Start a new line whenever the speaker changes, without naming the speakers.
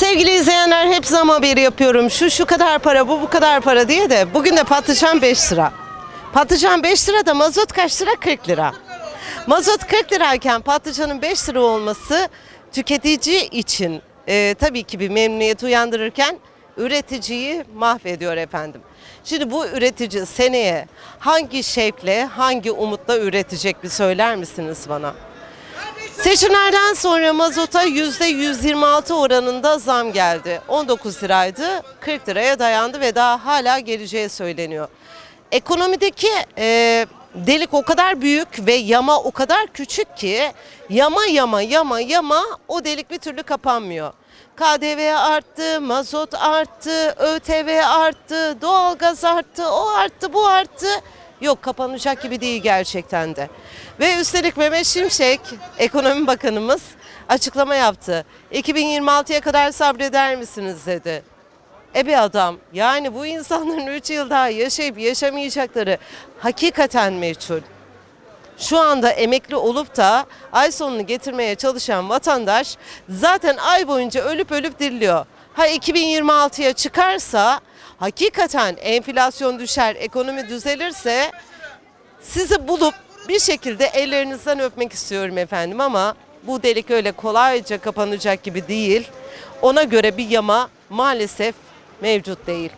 Sevgili izleyenler hep zam haberi yapıyorum. Şu şu kadar para, bu bu kadar para diye de bugün de patlıcan 5 lira. Patlıcan 5 lira da mazot kaç lira? 40 lira. Mazot 40 lirayken patlıcanın 5 lira olması tüketici için e, tabii ki bir memnuniyet uyandırırken üreticiyi mahvediyor efendim. Şimdi bu üretici seneye hangi şevkle, hangi umutla üretecek bir söyler misiniz bana? Seçimlerden sonra mazota %126 oranında zam geldi. 19 liraydı, 40 liraya dayandı ve daha hala geleceği söyleniyor. Ekonomideki e, delik o kadar büyük ve yama o kadar küçük ki yama yama yama yama o delik bir türlü kapanmıyor. KDV arttı, mazot arttı, ÖTV arttı, doğalgaz arttı, o arttı, bu arttı. Yok kapanacak gibi değil gerçekten de. Ve üstelik Mehmet Şimşek, ekonomi bakanımız açıklama yaptı. 2026'ya kadar sabreder misiniz dedi. E bir adam yani bu insanların 3 yıl daha yaşayıp yaşamayacakları hakikaten meçhul. Şu anda emekli olup da ay sonunu getirmeye çalışan vatandaş zaten ay boyunca ölüp ölüp diriliyor. Ha 2026'ya çıkarsa hakikaten enflasyon düşer, ekonomi düzelirse sizi bulup bir şekilde ellerinizden öpmek istiyorum efendim ama bu delik öyle kolayca kapanacak gibi değil. Ona göre bir yama maalesef mevcut değil.